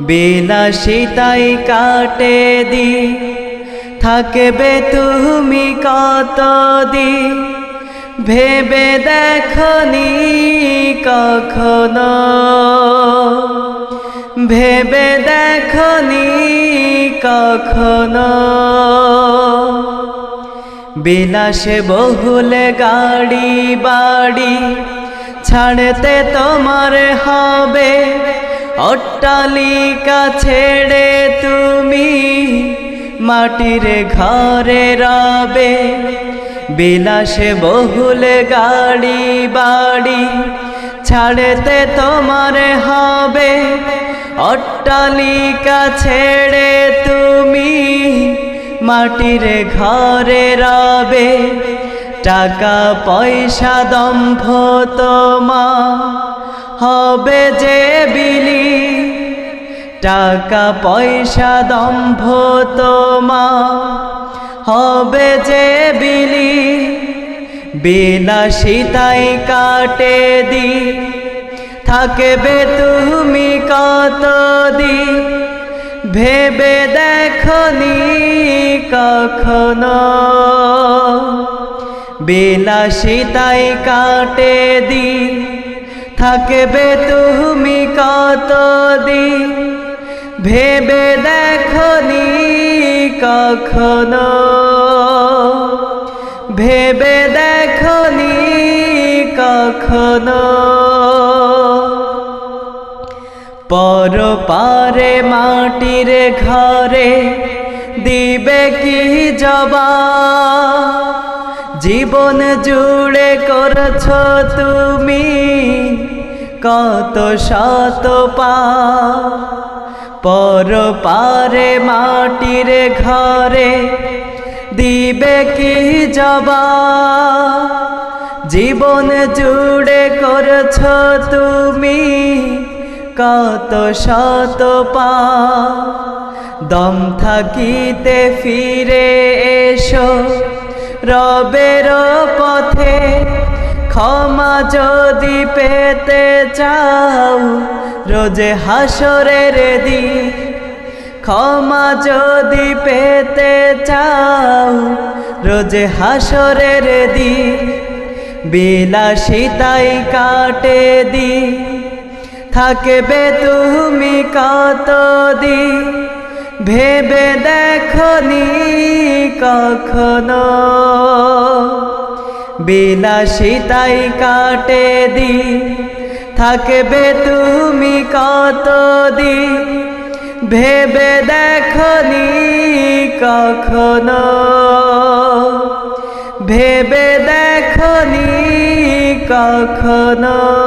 বিলাসিতাই কাটে দি। থাকবে তুমি কত দি? ভেবে দেখনি কখনো। ভেবে দেখনি কখনো। বিলাসে বহুল গাড়ি বাড়ি, ছাড়তে তোমার হবে। অট্টালিকা ছেড়ে তুমি মাটির ঘরে রবে, বিলাসে বহুল গাড়ি বাড়ি, ছাড়তে তোমার হবে। অট্টালিকা ছেড়ে তুমি মাটির ঘরে রবে, টাকা পয়সা দম্ভ তোমা হবে যে বিলি, টাকা পয়সা দম্ভ তোমা হবে যে বিলি বিলাসিতাই কাটে দি। থাকবে তুমি কত দি? ভেবে দেখনি কখনো। বিলাসিতাই কাটে দি। থাকবে তুমি কত দি ভেবে দেখনি কখনো। ভেবে দেখনি কখনো। পর পারে মাটির ঘরে দিবে কি জবা? জীবন জুড়ে করছ তুমি কত শত পা, পর পারে মাটির ঘরে দিবে কি জবা। জীবন জুড়ে করছ তুমি কত শত পা, দম থাকিতে ফিরে এসো রবের পথে। ক্ষমা যদি পেতে চাও, রোজে হাসরের দি ক্ষমা যদি পেতে চাও, রোজে হাসরের দি বিলাসিতাই কাটে দি থাকবে তুমি কত দি ভেবে দেখনি কখনো? বিলাসিতাই কাটে দি। থাকবে তুমি কত দি? ভেবে দেখনি কখনো। ভেবে দেখনি কখনো।